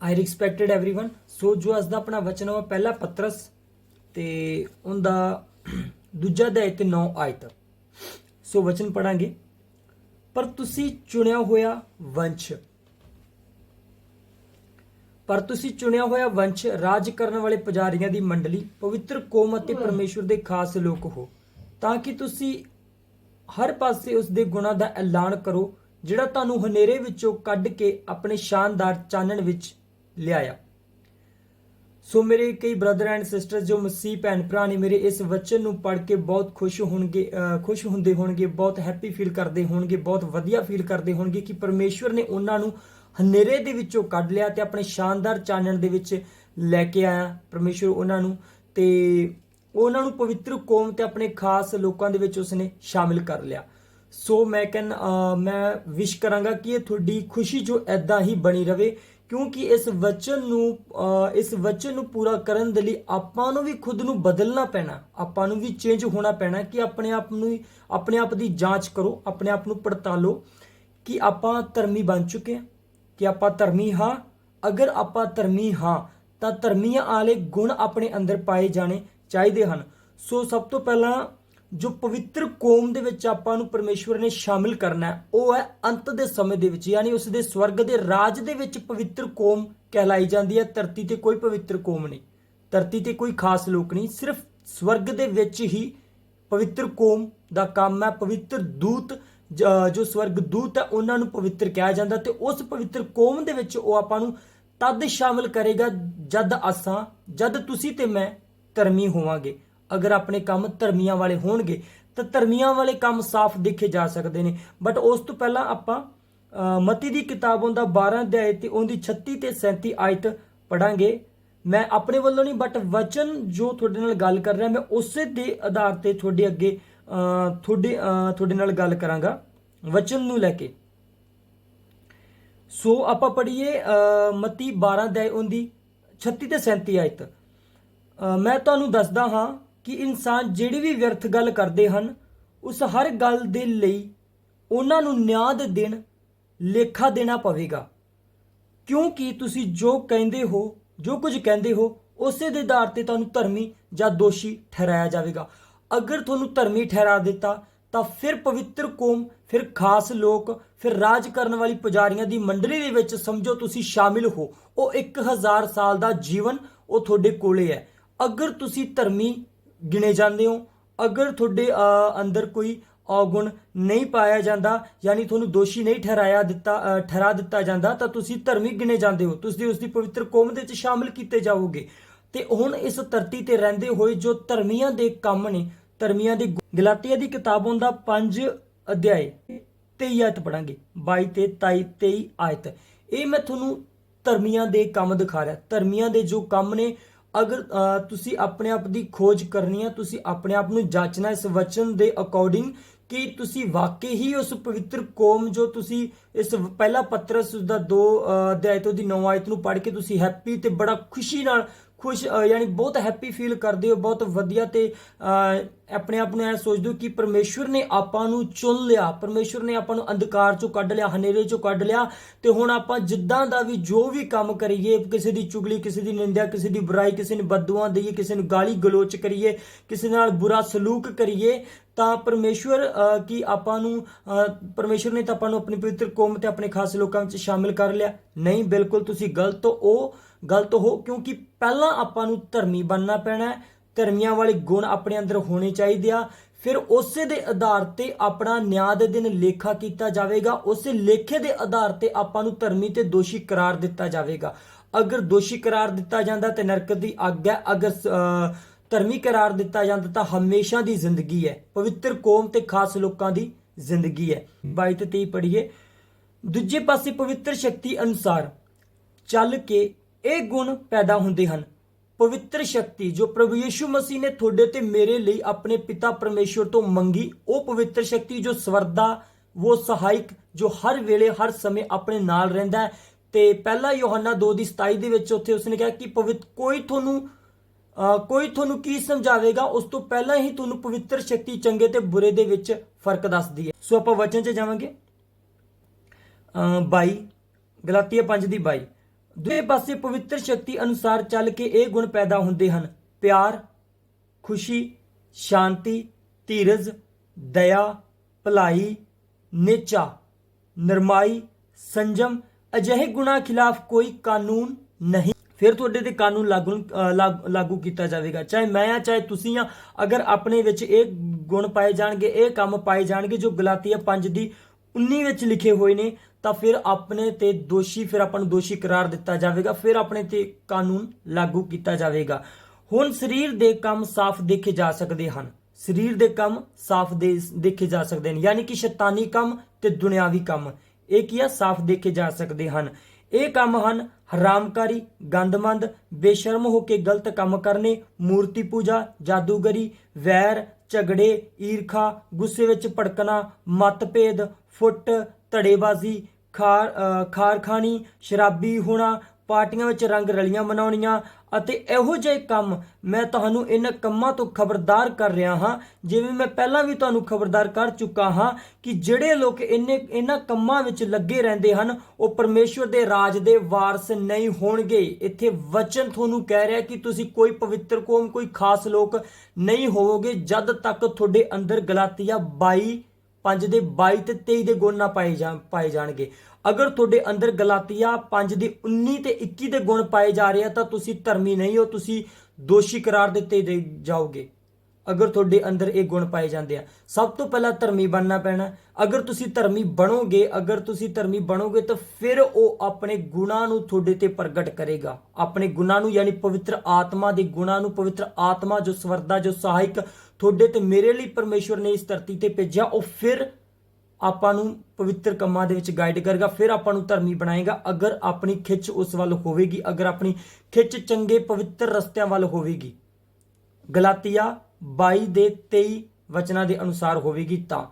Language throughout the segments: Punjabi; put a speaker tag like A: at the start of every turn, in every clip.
A: ਆਈ ਰਿਸਪੈਕਟਡ एवरीवन ਸੋ ਜੋ ਅੱਜ ਦਾ ਆਪਣਾ ਵਚਨ ਹੈ ਪਹਿਲਾ ਪਤਰਸ ਤੇ ਉਹਦਾ ਦੂਜਾ ਅਧਿਆਇ ਤੇ 9 ਆਇਤ ਸੋ ਵਚਨ ਪੜਾਂਗੇ ਪਰ ਤੁਸੀਂ ਚੁਣਿਆ ਹੋਇਆ ਵੰਸ਼ ਪਰ ਤੁਸੀਂ ਚੁਣਿਆ ਹੋਇਆ ਵੰਸ਼ ਰਾਜ ਕਰਨ ਵਾਲੇ ਪੁਜਾਰੀਆਂ ਦੀ ਮੰਡਲੀ ਪਵਿੱਤਰ ਕੌਮ ਅਤੇ ਪਰਮੇਸ਼ਵਰ ਦੇ ਖਾਸ ਲੋਕ ਹੋ ਤਾਂ ਕਿ ਤੁਸੀਂ ਹਰ ਪਾਸੇ ਉਸ ਦੇ ਗੁਣਾਂ ਦਾ ਐਲਾਨ ਕਰੋ ਜਿਹੜਾ ਤੁਹਾਨੂੰ ਹਨੇਰੇ ਵਿੱਚੋਂ ਕੱਢ ਕੇ ਆਪਣੇ ਸ਼ਾਨਦਾਰ ਚਾਨਣ ਵਿੱਚ ਲਿਆਇਆ। ਸੋ ਮੇਰੇ ਕਈ ਬ੍ਰਦਰ ਐਂਡ ਸਿਸਟਰਸ ਜੋ ਮਸੀਹ ਭੈਣ ਭਰਾ ਨੇ ਮੇਰੇ ਇਸ ਵਚਨ ਨੂੰ ਪੜ੍ਹ ਕੇ ਬਹੁਤ ਖੁਸ਼ ਹੋਣਗੇ ਖੁਸ਼ ਹੁੰਦੇ ਹੋਣਗੇ, ਬਹੁਤ ਹੈਪੀ ਫੀਲ ਕਰਦੇ ਹੋਣਗੇ, ਬਹੁਤ ਵਧੀਆ ਫੀਲ ਕਰਦੇ ਹੋਣਗੇ ਕਿ ਪਰਮੇਸ਼ਵਰ ਨੇ ਉਹਨਾਂ ਨੂੰ ਹਨੇਰੇ ਦੇ ਵਿੱਚੋਂ ਕੱਢ ਲਿਆ ਤੇ ਆਪਣੇ ਸ਼ਾਨਦਾਰ ਚਾਨਣ ਦੇ ਵਿੱਚ ਲੈ ਕੇ ਆਇਆ ਪਰਮੇਸ਼ਵਰ ਉਹਨਾਂ ਨੂੰ ਤੇ ਉਹਨਾਂ ਨੂੰ ਪਵਿੱਤਰ ਕੌਮ ਤੇ ਆਪਣੇ ਖਾਸ ਲੋਕਾਂ ਦੇ ਵਿੱਚ ਉਸਨੇ ਸ਼ਾਮਿਲ ਕਰ ਲਿਆ। ਸੋ ਮੈਂ ਕਹਿੰ ਮੈਂ ਵਿਸ਼ ਕਰਾਂਗਾ ਕਿ ਇਹ ਤੁਹਾਡੀ ਖੁਸ਼ੀ ਜੋ ਐਦਾਂ ਹੀ ਬਣੀ ਰਵੇ ਕਿਉਂਕਿ ਇਸ ਵਚਨ ਨੂੰ ਇਸ ਵਚਨ ਨੂੰ ਪੂਰਾ ਕਰਨ ਦੇ ਲਈ ਆਪਾਂ ਨੂੰ ਵੀ ਖੁਦ ਨੂੰ ਬਦਲਣਾ ਪੈਣਾ। ਆਪਾਂ ਨੂੰ ਵੀ ਚੇਂਜ ਹੋਣਾ ਪੈਣਾ ਕਿ ਆਪਣੇ ਆਪ ਨੂੰ ਆਪਣੇ ਆਪ ਦੀ ਜਾਂਚ ਕਰੋ, ਆਪਣੇ ਆਪ ਨੂੰ ਪੜਤਾਲੋ ਕਿ ਆਪਾਂ ਧਰਮੀ ਬਣ ਚੁੱਕੇ ਹਾਂ, ਕਿ ਆਪਾਂ ਧਰਮੀ ਹਾਂ। ਅਗਰ ਆਪਾਂ ਧਰਮੀ ਹਾਂ, ਤਾਂ ਧਰਮੀਆਂ ਵਾਲੇ ਗੁਣ ਆਪਣੇ ਅੰਦਰ ਪਾਏ ਜਾਣੇ ਚਾਹੀਦੇ ਹਨ। ਸੋ ਸਭ ਤੋਂ ਪਹਿਲਾਂ ਜੋ ਪਵਿੱਤਰ ਕੌਮ ਦੇ ਵਿੱਚ ਆਪਾਂ ਨੂੰ ਪਰਮੇਸ਼ਵਰ ਨੇ ਸ਼ਾਮਿਲ ਕਰਨਾ ਉਹ ਹੈ ਅੰਤ ਦੇ ਸਮੇਂ ਦੇ ਵਿੱਚ, ਯਾਨੀ ਉਸ ਦੇ ਸਵਰਗ ਦੇ ਰਾਜ ਦੇ ਵਿੱਚ ਪਵਿੱਤਰ ਕੌਮ ਕਹਿਲਾਈ ਜਾਂਦੀ ਹੈ, ਧਰਤੀ ਤੇ ਕੋਈ ਪਵਿੱਤਰ ਕੌਮ ਨਹੀਂ। ਧਰਤੀ ਤੇ ਕੋਈ ਖਾਸ ਲੋਕ ਨਹੀਂ, ਸਿਰਫ ਸਵਰਗ ਦੇ ਵਿੱਚ ਹੀ ਪਵਿੱਤਰ ਕੌਮ ਦਾ ਕੰਮ ਹੈ, ਪਵਿੱਤਰ ਦੂਤ, ਜੋ ਸਵਰਗ ਦੂਤ ਹੈ, ਉਹਨਾਂ ਨੂੰ ਪਵਿੱਤਰ ਕਿਹਾ ਜਾਂਦਾ ਤੇ ਉਸ ਪਵਿੱਤਰ ਕੌਮ ਦੇ ਵਿੱਚ ਉਹ ਆਪਾਂ ਨੂੰ ਤਦ ਸ਼ਾਮਿਲ ਕਰੇਗਾ ਜਦ ਅਸਾਂ, ਜਦ ਤੁਸੀਂ ਤੇ ਮੈਂ ਧਰਮੀ ਹੋਵਾਂਗੇ। ਅਗਰ ਆਪਣੇ ਕੰਮ ਧਰਮੀਆਂ ਵਾਲੇ ਹੋਣਗੇ, ਤਾਂ ਧਰਮੀਆਂ ਵਾਲੇ ਕੰਮ ਸਾਫ਼ ਦੇਖੇ ਜਾ ਸਕਦੇ ਨੇ। ਬਟ ਉਸ ਤੋਂ ਪਹਿਲਾਂ ਆਪਾਂ ਮਤੀ ਦੀ ਕਿਤਾਬ ਉਹਦਾ 12 ਅਧਿਆਇ ਤੇ ਉਹਦੀ 36 ਤੇ 37 ਆਇਤ ਪੜਾਂਗੇ ਮੈਂ ਆਪਣੇ ਵੱਲੋਂ ਨਹੀਂ ਬਟ ਵਚਨ ਜੋ ਤੁਹਾਡੇ ਨਾਲ ਗੱਲ ਕਰ ਰਿਹਾ, ਮੈਂ ਉਸੇ ਦੇ ਆਧਾਰ ਤੇ ਤੁਹਾਡੇ ਅੱਗੇ ਤੁਹਾਡੇ ਤੁਹਾਡੇ ਨਾਲ ਗੱਲ ਕਰਾਂਗਾ। ਵਚਨ ਨੂੰ ਲੈ ਕੇ। ਸੋ ਆਪਾਂ ਪੜ੍ਹੀਏ ਮਤੀ 12 ਅਧਿਆਇ ਉਹਦੀ 36 ਤੇ 37 ਆਇਤ। ਮੈਂ ਤੁਹਾਨੂੰ ਦੱਸਦਾ ਹਾਂ ਕਿ ਇਨਸਾਨ ਜਿਹੜੀ ਵੀ ਵਿਅਰਥ ਗੱਲ ਕਰਦੇ ਹਨ, ਉਸ ਹਰ ਗੱਲ ਦੇ ਲਈ ਉਹਨਾਂ ਨੂੰ ਨਿਆਂ ਦੇ ਦਿਨ ਲੇਖਾ ਦੇਣਾ ਪਵੇਗਾ। ਕਿਉਂਕਿ ਤੁਸੀਂ ਜੋ ਕਹਿੰਦੇ ਹੋ, ਜੋ ਕੁਝ ਕਹਿੰਦੇ ਹੋ, ਉਸੇ ਦੇ ਆਧਾਰ ਤੇ ਤੁਹਾਨੂੰ ਧਰਮੀ ਜਾਂ ਦੋਸ਼ੀ ਠਹਿਰਾਇਆ ਜਾਵੇਗਾ। ਅਗਰ ਤੁਹਾਨੂੰ ਧਰਮੀ ਠਹਿਰਾ ਦਿੱਤਾ, ਤਾਂ ਫਿਰ ਪਵਿੱਤਰ ਕੌਮ, ਫਿਰ ਖਾਸ ਲੋਕ, ਫਿਰ ਰਾਜ ਕਰਨ ਵਾਲੀ ਪੁਜਾਰੀਆਂ ਦੀ ਮੰਡਲੀ ਦੇ ਵਿੱਚ ਸਮਝੋ ਤੁਸੀਂ ਸ਼ਾਮਿਲ ਹੋ। ਉਹ 1000 ਸਾਲ ਦਾ ਜੀਵਨ ਉਹ ਤੁਹਾਡੇ ਕੋਲੇ ਹੈ। ਅਗਰ ਤੁਸੀਂ ਧਰਮੀ ਗਿਣੇ ਜਾਂਦੇ ਹੋ। ਅਗਰ ਤੁਹਾਡੇ ਅੰਦਰ ਕੋਈ ਔਗੁਣ ਨਹੀਂ ਪਾਇਆ ਜਾਂਦਾ, ਯਾਨੀ ਤੁਹਾਨੂੰ ਦੋਸ਼ੀ ਨਹੀਂ ਠਹਿਰਾਇਆ ਦਿੱਤਾ ਠਹਿਰਾ ਦਿੱਤਾ ਜਾਂਦਾ, ਤਾਂ ਤੁਸੀਂ ਧਰਮੀ ਗਿਣੇ ਜਾਂਦੇ ਹੋ। ਤੁਸੀਂ ਉਸ ਦੀ ਪਵਿੱਤਰ ਕੌਮ ਦੇ ਵਿੱਚ ਸ਼ਾਮਿਲ ਕੀਤੇ ਜਾਓਗੇ। ਤੇ ਹੁਣ ਇਸ ਧਰਤੀ ਤੇ ਰਹਿੰਦੇ ਹੋਏ ਜੋ ਧਰਮੀਆਂ ਦੇ ਕੰਮ ਨੇ, ਧਰਮੀਆਂ ਦੀ ਗਲਾਤੀਆ ਦੀ ਕਿਤਾਬ ਹੁੰਦਾ 5 ਅਧਿਆਏ 23 ਆਇਤ ਪੜਾਂਗੇ 22 ਤੇ 23 23 ਆਇਤ। ਇਹ ਮੈਂ ਤੁਹਾਨੂੰ ਧਰਮੀਆਂ ਦੇ ਕੰਮ ਦਿਖਾ ਰਿਹਾ। ਧਰਮੀਆਂ ਦੇ ਜੋ ਕੰਮ ਨੇ ਅਗਰ ਤੁਸੀਂ ਆਪਣੇ ਆਪ ਦੀ ਖੋਜ ਕਰਨੀ ਹੈ, ਤੁਸੀਂ ਆਪਣੇ ਆਪ ਨੂੰ ਜਾਂਚਣਾ ਇਸ ਵਚਨ ਦੇ ਅਕੋਰਡਿੰਗ ਕਿ ਤੁਸੀਂ ਵਾਕਈ ਹੀ ਉਸ ਪਵਿੱਤਰ ਕੌਮ ਜੋ ਤੁਸੀਂ ਇਸ ਪਹਿਲਾ ਪੱਤਰਸ ਦਾ 2 ਅਧਿਆਇ ਤੋਂ ਦੀ 9 ਆਇਤ ਨੂੰ ਪੜ੍ਹ ਕੇ ਤੁਸੀਂ ਹੈਪੀ ਤੇ ਬੜਾ ਖੁਸ਼ੀ ਨਾਲ ਖੁਸ਼ ਯਾਨੀ ਬਹੁਤ ਹੈਪੀ ਫੀਲ ਕਰਦੇ ਹੋ, ਬਹੁਤ ਵਧੀਆ ਤੇ ਆਪਣੇ ਆਪ ਨੂੰ ਇਹ ਸੋਚਦੇ ਹੋ ਕਿ ਪਰਮੇਸ਼ਵਰ ਨੇ ਆਪਾਂ ਨੂੰ ਚੁਣ ਲਿਆ, ਪਰਮੇਸ਼ਵਰ ਨੇ ਆਪਾਂ ਨੂੰ ਅੰਧਕਾਰ ਚੋਂ ਕੱਢ ਲਿਆ, ਹਨੇਰੇ ਚੋਂ ਕੱਢ ਲਿਆ ਤੇ ਹੁਣ ਆਪਾਂ ਜਿੱਦਾਂ ਦਾ ਵੀ ਜੋ ਵੀ ਕੰਮ ਕਰੀਏ, ਕਿਸੇ ਦੀ ਚੁਗਲੀ, ਕਿਸੇ ਦੀ ਨਿੰਦਿਆ, ਕਿਸੇ ਦੀ ਬੁਰਾਈ, ਕਿਸੇ ਨੂੰ ਬਦਦੁਆ ਦਈਏ, ਕਿਸੇ ਨੂੰ ਗਾਲੀ ਗਲੋਚ ਕਰੀਏ, ਕਿਸੇ ਨਾਲ ਬੁਰਾ ਸਲੂਕ ਕਰੀਏ ਤਾਂ ਪਰਮੇਸ਼ਵਰ ਅਹ, ਕੀ ਆਪਾਂ ਨੂੰ ਅਹ, ਪਰਮੇਸ਼ਵਰ ਨੇ ਤਾਂ ਆਪਾਂ ਨੂੰ ਆਪਣੀ ਪਵਿੱਤਰ ਕੌਮ ਤੇ ਆਪਣੇ ਖਾਸ ਲੋਕਾਂ ਵਿੱਚ ਸ਼ਾਮਿਲ ਕਰ ਲਿਆ। ਨਹੀਂ ਬਿਲਕੁਲ ਤੁਸੀਂ ਗਲਤ ਹੋ ਉਹ ਗਲਤ ਹੋ ਕਿਉਂਕਿ ਪਹਿਲਾਂ ਆਪਾਂ ਨੂੰ ਧਰਮੀ ਬਣਨਾ ਪੈਣਾ ਧਰਮੀਆਂ ਵਾਲੇ ਗੁਣ ਆਪਣੇ ਅੰਦਰ ਹੋਣੇ ਚਾਹੀਦੇ ਆ। ਫਿਰ ਉਸੇ ਦੇ ਆਧਾਰ ਤੇ ਆਪਣਾ ਨਿਆਂ ਦੇ ਦਿਨ ਲੇਖਾ ਕੀਤਾ ਜਾਵੇਗਾ। ਉਸੇ ਲੇਖੇ ਦੇ ਆਧਾਰ ਤੇ ਆਪਾਂ ਨੂੰ ਧਰਮੀ ਤੇ ਦੋਸ਼ੀ ਕਰਾਰ ਦਿੱਤਾ ਜਾਵੇਗਾ। ਅਗਰ ਦੋਸ਼ੀ ਕਰਾਰ ਦਿੱਤਾ ਜਾਂਦਾ ਤੇ ਨਰਕ ਦੀ ਅੱਗ ਹੈ। ਅਗਰ ਧਰਮੀ ਕਰਾਰ ਦਿੱਤਾ ਜਾਂਦਾ ਤਾਂ ਹਮੇਸ਼ਾ ਦੀ ਜ਼ਿੰਦਗੀ ਹੈ। ਪਵਿੱਤਰ ਕੌਮ ਤੇ ਖਾਸ ਲੋਕਾਂ ਦੀ ਜ਼ਿੰਦਗੀ ਹੈ। 22 ਤੇ 23 ਪੜ੍ਹੀਏ। ਦੂਜੇ ਪਾਸੇ ਪਵਿੱਤਰ ਸ਼ਕਤੀ ਅਨੁਸਾਰ ਚੱਲ ਕੇ ਇਹ ਗੁਣ ਪੈਦਾ ਹੁੰਦੇ ਹਨ। ਪਵਿੱਤਰ ਸ਼ਕਤੀ ਜੋ ਪ੍ਰਭੂ ਯੀਸ਼ੂ ਮਸੀਹ ਨੇ ਤੁਹਾਡੇ ਤੇ ਮੇਰੇ ਲਈ ਆਪਣੇ ਪਿਤਾ ਪਰਮੇਸ਼ਵਰ ਤੋਂ ਮੰਗੀ ਉਹ ਪਵਿੱਤਰ ਸ਼ਕਤੀ ਜੋ ਸਵਰਦਾ ਉਹ ਸਹਾਇਕ ਜੋ ਹਰ ਵੇਲੇ ਹਰ ਸਮੇਂ ਆਪਣੇ ਨਾਲ ਰਹਿੰਦਾ ਹੈ। ਤੇ ਪਹਿਲਾ ਯੋਹੰਨਾ 2 ਦੀ 27 ਦੇ ਵਿੱਚ ਉੱਥੇ ਉਸਨੇ ਕਿਹਾ ਕਿ ਪਵਿੱਤ ਕੋਈ ਤੁਹਾਨੂੰ ਕੋਈ ਤੁਹਾਨੂੰ ਕੀ ਸਮਝਾਵੇਗਾ, ਉਸ ਤੋਂ ਪਹਿਲਾਂ ਹੀ ਤੁਹਾਨੂੰ ਪਵਿੱਤਰ ਸ਼ਕਤੀ ਚੰਗੇ ਤੇ ਬੁਰੇ ਦੇ ਵਿੱਚ ਫ਼ਰਕ ਦੱਸਦੀ ਹੈ। ਸੋ ਆਪਾਂ ਵਚਨ 'ਚ ਜਾਵਾਂਗੇ। ਅਹ 22 ਗਲਾਤੀਆ 5 ਦੀ 22 ਦੂਜੇ ਪਾਸੇ ਪਵਿੱਤਰ ਸ਼ਕਤੀ ਅਨੁਸਾਰ ਚੱਲ ਕੇ ਇਹ ਗੁਣ ਪੈਦਾ ਹੁੰਦੇ ਹਨ। ਪਿਆਰ, ਖੁਸ਼ੀ, ਸ਼ਾਂਤੀ, ਧੀਰਜ, ਦਇਆ, ਭਲਾਈ, ਨਿਚਾ, ਨਰਮਾਈ, ਸੰਜਮ। ਅਜਿਹੇ ਗੁਣਾ ਖਿਲਾਫ ਕੋਈ ਕਾਨੂੰਨ ਨਹੀਂ। ਫਿਰ ਤੁਹਾਡੇ ਤੇ ਕਾਨੂੰਨ ਲਾਗੂ ਲਾਗੂ ਕੀਤਾ ਜਾਵੇਗਾ। ਚਾਹੇ ਮੈਂ ਆ, ਚਾਹੇ ਤੁਸੀਂ ਆ, ਅਗਰ ਆਪਣੇ ਵਿੱਚ ਇਹ ਗੁਣ ਪਾਏ ਜਾਣਗੇ, ਇਹ ਕੰਮ ਪਾਏ ਜਾਣਗੇ, ਜੋ ਗਲਾਤੀਆ 5 ਦੀ 19 ਵਿੱਚ ਲਿਖੇ ਹੋਏ ਨੇ, ਤਾਂ ਫਿਰ ਆਪਣੇ ਤੇ ਦੋਸ਼ੀ, ਫਿਰ ਆਪਾਂ ਨੂੰ ਦੋਸ਼ੀ ਕਰਾਰ ਦਿੱਤਾ ਜਾਵੇਗਾ, ਫਿਰ ਆਪਣੇ ਤੇ ਕਾਨੂੰਨ ਲਾਗੂ ਕੀਤਾ ਜਾਵੇਗਾ। ਹੁਣ ਸਰੀਰ ਦੇ ਕੰਮ ਸਾਫ਼ ਦੇਖੇ ਜਾ ਸਕਦੇ ਹਨ। ਸਰੀਰ ਦੇ ਕੰਮ ਸਾਫ਼ ਦੇ, ਦੇਖੇ ਜਾ ਸਕਦੇ ਹਨ। ਯਾਨੀ ਕਿ ਸ਼ੈਤਾਨੀ ਕੰਮ ਤੇ ਦੁਨਿਆਵੀ ਕੰਮ। ਇਹ ਕੀ ਆ? ਸਾਫ਼ ਦੇਖੇ ਜਾ ਸਕਦੇ ਹਨ। ਇਹ ਕੰਮ ਹਨ ਹਰਾਮਕਾਰੀ, ਗੰਦਮੰਦ, ਬੇਸ਼ਰਮ ਹੋ ਕੇ ਗਲਤ ਕੰਮ ਕਰਨੇ, ਮੂਰਤੀ ਪੂਜਾ, ਜਾਦੂਗਰੀ, ਵੈਰ, ਝਗੜੇ, ਈਰਖਾ, ਗੁੱਸੇ ਵਿੱਚ ਭੜਕਣਾ, ਮਤਭੇਦ, ਫੁੱਟ, ਧੜੇਬਾਜ਼ੀ, ਖਾਰ ਖਾਰਖਾਨੀ, ਸ਼ਰਾਬੀ ਹੋਣਾ ਪਾਰਟੀਆਂ ਵਿੱਚ ਰੰਗ ਰਲੀਆਂ ਮਨਾਉਣੀਆਂ ਅਤੇ ਇਹੋ ਜਿਹੇ ਕੰਮ ਮੈਂ ਤੁਹਾਨੂੰ ਇਹਨਾਂ ਕੰਮਾਂ ਤੋਂ ਖਬਰਦਾਰ ਕਰ ਰਿਹਾ ਹਾਂ, ਜਿਵੇਂ ਮੈਂ ਪਹਿਲਾਂ ਵੀ ਤੁਹਾਨੂੰ ਖਬਰਦਾਰ ਕਰ ਚੁੱਕਾ ਹਾਂ ਕਿ ਜਿਹੜੇ ਲੋਕ ਇੰਨੇ ਇਹਨਾਂ ਕੰਮਾਂ ਵਿੱਚ ਲੱਗੇ ਰਹਿੰਦੇ ਹਨ, ਉਹ ਪਰਮੇਸ਼ਵਰ ਦੇ ਰਾਜ ਦੇ ਵਾਰਸ ਨਹੀਂ ਹੋਣਗੇ। ਇੱਥੇ ਵਚਨ ਤੁਹਾਨੂੰ ਕਹਿ ਰਿਹਾ ਕਿ ਤੁਸੀਂ ਕੋਈ ਪਵਿੱਤਰ ਕੌਮ, ਕੋਈ ਖਾਸ ਲੋਕ ਨਹੀਂ ਹੋਵੋਗੇ, ਜਦ ਤੱਕ ਤੁਹਾਡੇ ਅੰਦਰ ਗਲਾਤੀਆ 22 5 ਦੇ 22 ਤੇ 23 ਦੇ ਗੁਣ ਨਾ ਪਾਏ ਜਾ ਪਾਏ ਜਾਣਗੇ। ਅਗਰ ਤੁਹਾਡੇ ਅੰਦਰ ਗਲਾਤੀਆ 5 ਦੇ 19 ਤੇ 21 ਦੇ ਗੁਣ ਪਾਏ ਜਾ ਰਹੇ ਆ, ਤਾਂ ਤੁਸੀਂ ਧਰਮੀ ਨਹੀਂ ਹੋ, ਤੁਸੀਂ ਦੋਸ਼ੀ ਕਰਾਰ ਦਿੱਤੇ ਦੇ- ਜਾਓਗੇ। ਅਗਰ ਤੁਹਾਡੇ ਅੰਦਰ ਇਹ ਗੁਣ ਪਾਏ ਜਾਂਦੇ ਆ, ਸਭ ਤੋਂ ਪਹਿਲਾਂ ਧਰਮੀ ਬਣਨਾ ਪੈਣਾ। ਅਗਰ ਤੁਸੀਂ ਧਰਮੀ ਬਣੋਗੇ, ਅਗਰ ਤੁਸੀਂ ਧਰਮੀ ਬਣੋਗੇ, ਤਾਂ ਫਿਰ ਉਹ ਆਪਣੇ ਗੁਣਾਂ ਨੂੰ ਤੁਹਾਡੇ ਤੇ ਪ੍ਰਗਟ ਕਰੇਗਾ। ਆਪਣੇ ਗੁਣਾਂ ਨੂੰ, ਯਾਨੀ ਪਵਿੱਤਰ ਆਤਮਾ ਦੇ ਗੁਣਾਂ ਨੂੰ, ਪਵਿੱਤਰ ਆਤਮਾ ਜੋ ਸਵਰਦਾ, ਜੋ ਸਹਾਇਕ ਤੁਹਾਡੇ ਤੇ ਮੇਰੇ ਲਈ ਪਰਮੇਸ਼ਵਰ ਨੇ ਇਸ ਧਰਤੀ ਤੇ ਭੇਜਿਆ, ਉਹ ਫਿਰ ਆਪਾਂ ਨੂੰ ਪਵਿੱਤਰ ਕੰਮਾਂ ਦੇ ਵਿੱਚ ਗਾਈਡ ਕਰੇਗਾ, ਫਿਰ ਆਪਾਂ ਨੂੰ ਧਰਮੀ ਬਣਾਏਗਾ। ਅਗਰ ਆਪਣੀ ਖਿੱਚ ਉਸ ਵੱਲ ਹੋਵੇਗੀ, ਅਗਰ ਆਪਣੀ ਖਿੱਚ ਚੰਗੇ ਪਵਿੱਤਰ ਰਸਤਿਆਂ ਵੱਲ ਹੋਵੇਗੀ। ਗਲਾਤੀਆ 22 ਦੇ 23 ਵਚਨਾਂ ਦੇ ਅਨੁਸਾਰ ਹੋਵੇਗੀ ਤਾਂ।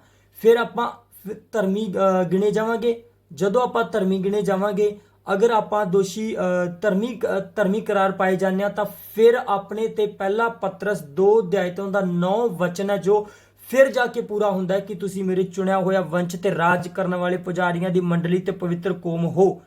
A: ਫਿਰ ਆਪਾਂ ਫਿਰ ਧਰਮੀ ਗਿਣੇ ਜਾਵਾਂਗੇ। ਜਦੋਂ ਆਪਾਂ ਧਰਮੀ ਗਿਣੇ ਜਾਵਾਂਗੇ, ਅਗਰ ਆਪਾਂ ਦੋਸ਼ੀ ਧਰਮੀ ਧਰਮੀ ਕਰਾਰ ਪਾਏ ਜਾਂਦੇ ਆ ਤਾਂ ਫਿਰ ਆਪਣੇ ਤੇ ਪਹਿਲਾ ਪਤਰਸ 2 ਅਧਿਆਇ ਤੋਂ ਦਾ 9 ਵਚਨ ਹੈ, ਜੋ ਫਿਰ ਜਾ ਕੇ ਪੂਰਾ ਹੁੰਦਾ ਹੈ ਕਿ ਤੁਸੀਂ ਮੇਰੇ ਚੁਣਿਆ ਹੋਇਆ ਵੰਸ਼ ਤੇ ਰਾਜ ਕਰਨ ਵਾਲੇ ਪੁਜਾਰੀਆਂ ਦੀ ਮੰਡਲੀ ਤੇ ਪਵਿੱਤਰ ਕੌਮ ਹੋ।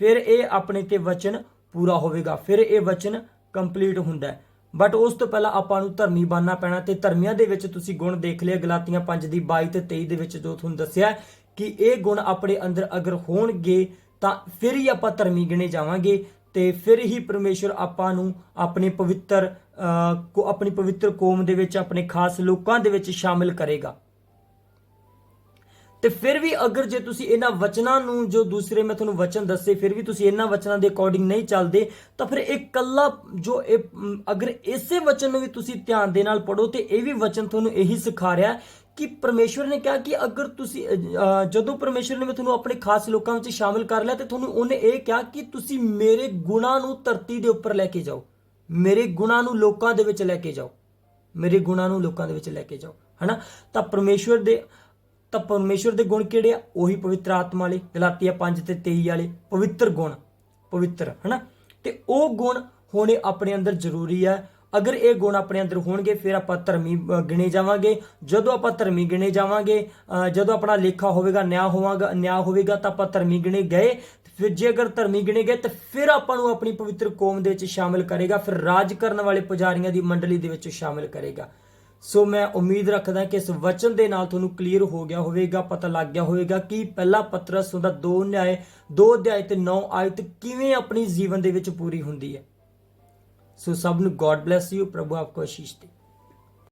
A: ਫਿਰ ਇਹ ਆਪਣੇ ਤੇ ਵਚਨ ਪੂਰਾ ਹੋਵੇਗਾ। ਫਿਰ ਇਹ ਵਚਨ ਕੰਪਲੀਟ ਹੁੰਦਾ ਹੈ। ਬਟ ਉਸ ਤੋਂ ਪਹਿਲਾਂ ਆਪਾਂ ਨੂੰ ਧਰਮੀ ਬਣਨਾ ਪੈਣਾ ਤੇ ਧਰਮੀਆਂ ਦੇ ਵਿੱਚ ਤੁਸੀਂ ਗੁਣ ਦੇਖ ਲਿਆ, ਗਲਾਤੀਆਂ 5 ਦੀ 22 ਤੇ 23 ਦੇ ਵਿੱਚ ਜੋ ਤੁਹਾਨੂੰ ਦੱਸਿਆ ਕਿ ਇਹ ਗੁਣ ਆਪਣੇ ਅੰਦਰ ਅਗਰ ਹੋਣਗੇ ਤਾਂ ਫਿਰ ਹੀ ਆਪਾਂ ਧਰਮੀ ਗਿਣੇ ਜਾਵਾਂਗੇ ਤੇ ਫਿਰ ਹੀ ਪਰਮੇਸ਼ਰ ਆਪਾਂ ਨੂੰ ਆਪਣੇ ਪਵਿੱਤਰ ਕੋ, ਆਪਣੀ ਪਵਿੱਤਰ ਕੌਮ ਦੇ ਵਿੱਚ, ਆਪਣੇ ਖਾਸ ਲੋਕਾਂ ਦੇ ਵਿੱਚ ਸ਼ਾਮਿਲ ਕਰੇਗਾ। ਤੇ ਫਿਰ ਵੀ ਅਗਰ ਜੇ ਤੁਸੀਂ ਇਹਨਾਂ ਵਚਨਾਂ ਨੂੰ ਜੋ ਦੂਸਰੇ ਮੈਂ ਤੁਹਾਨੂੰ ਵਚਨ ਦੱਸੇ, ਫਿਰ ਵੀ ਤੁਸੀਂ ਇਹਨਾਂ ਵਚਨਾਂ ਦੇ ਅਕੋਰਡਿੰਗ ਨਹੀਂ ਚੱਲਦੇ, ਤਾਂ ਫਿਰ ਇਹ ਕੱਲਾ ਜੋ ਇਹ ਅਗਰ ਇਸੇ ਵਚਨ ਨੂੰ ਵੀ ਤੁਸੀਂ ਧਿਆਨ ਦੇ ਨਾਲ ਪੜੋ ਤੇ ਇਹ ਵੀ ਵਚਨ ਤੁਹਾਨੂੰ ਇਹੀ ਸਿਖਾ ਰਿਹਾ ਕਿ ਪਰਮੇਸ਼ਵਰ ਨੇ ਕਿਹਾ ਕਿ ਅਗਰ ਤੁਸੀਂ ਜਦੋਂ ਪਰਮੇਸ਼ਵਰ ਨੇ ਤੁਹਾਨੂੰ ਆਪਣੇ ਖਾਸ ਲੋਕਾਂ ਵਿੱਚ ਸ਼ਾਮਿਲ ਕਰ ਲਿਆ ਤੇ ਤੁਹਾਨੂੰ ਉਹਨੇ ਇਹ ਕਿਹਾ ਕਿ ਤੁਸੀਂ ਮੇਰੇ ਗੁਣਾਂ ਨੂੰ ਧਰਤੀ ਦੇ ਉੱਪਰ ਲੈ ਕੇ ਜਾਓ। ਮੇਰੇ ਗੁਣਾਂ ਨੂੰ ਲੋਕਾਂ ਦੇ ਵਿੱਚ ਲੈ ਕੇ ਜਾਓ। ਮੇਰੇ ਗੁਣਾਂ ਨੂੰ ਲੋਕਾਂ ਦੇ ਵਿੱਚ ਲੈ ਕੇ ਜਾਓ। ਹਨਾ? ਤਾਂ ਪਰਮੇਸ਼ਵਰ ਦੇ ਤਾਂ ਪਰਮੇਸ਼ਵਰ ਦੇ ਗੁਣ ਕਿਹੜੇ ਆ? ਉਹੀ ਪਵਿੱਤਰ ਆਤਮਾ ਵਾਲੇ ਗਲਾਤੀਆ 5 ਤੇ 23 ਵਾਲੇ ਪਵਿੱਤਰ ਗੁਣ ਪਵਿੱਤਰ ਹਨਾ? ਤੇ ਉਹ ਗੁਣ ਹੋਣੇ ਆਪਣੇ ਅੰਦਰ ਜ਼ਰੂਰੀ ਹੈ ਅਗਰ ਇਹ ਗੁਣ ਆਪਣੇ ਅੰਦਰ ਹੋਣਗੇ ਫਿਰ ਆਪਾਂ ਧਰਮੀ ਗਿਣੇ ਜਾਵਾਂਗੇ। ਜਦੋਂ ਆਪਾਂ ਧਰਮੀ ਗਿਣੇ ਜਾਵਾਂਗੇ ਅ, ਜਦੋਂ ਆਪਣਾ ਲੇਖਾ ਹੋਵੇਗਾ ਨਿਆਂ ਹੋਵਾਂਗਾ ਨਿਆਂ ਹੋਵੇਗਾ ਤਾਂ ਆਪਾਂ ਧਰਮੀ ਗਿਣੇ ਗਏ। ਫਿਰ ਜੇ ਅਗਰ ਧਰਮੀ ਗਿਣੇ ਗਏ ਤਾਂ ਫਿਰ ਆਪਾਂ ਨੂੰ ਆਪਣੀ ਪਵਿੱਤਰ ਕੌਮ ਦੇ ਵਿੱਚ ਸ਼ਾਮਿਲ ਕਰੇਗਾ। ਫਿਰ ਰਾਜ ਕਰਨ ਵਾਲੇ ਪੁਜਾਰੀਆਂ ਦੀ ਮੰਡਲੀ ਦੇ ਵਿੱਚ ਸ਼ਾਮਿਲ ਕਰੇਗਾ। ਸੋ ਮੈਂ ਉਮੀਦ ਰੱਖਦਾ ਕਿ ਇਸ ਵਚਨ ਦੇ ਨਾਲ ਤੁਹਾਨੂੰ ਕਲੀਅਰ ਹੋ ਗਿਆ ਹੋਵੇਗਾ, ਪਤਾ ਲੱਗ ਗਿਆ ਹੋਵੇਗਾ ਕਿ ਪਹਿਲਾ ਪਤਰਸ ਉਹਦਾ 2 ਅਧਿਆਏ 2 ਅਧਿਆਇ ਤੇ 9 ਆਇਤ ਕਿਵੇਂ ਆਪਣੀ ਜੀਵਨ ਦੇ ਵਿੱਚ ਪੂਰੀ ਹੁੰਦੀ ਹੈ। ਸੋ ਸਭ ਨੂੰ ਗੋਡ ਬlesਸ ਯੂ ਪ੍ਰਭੂ ਆਪਕੋ ਆਸ਼ੀਸ਼ ਦੇ।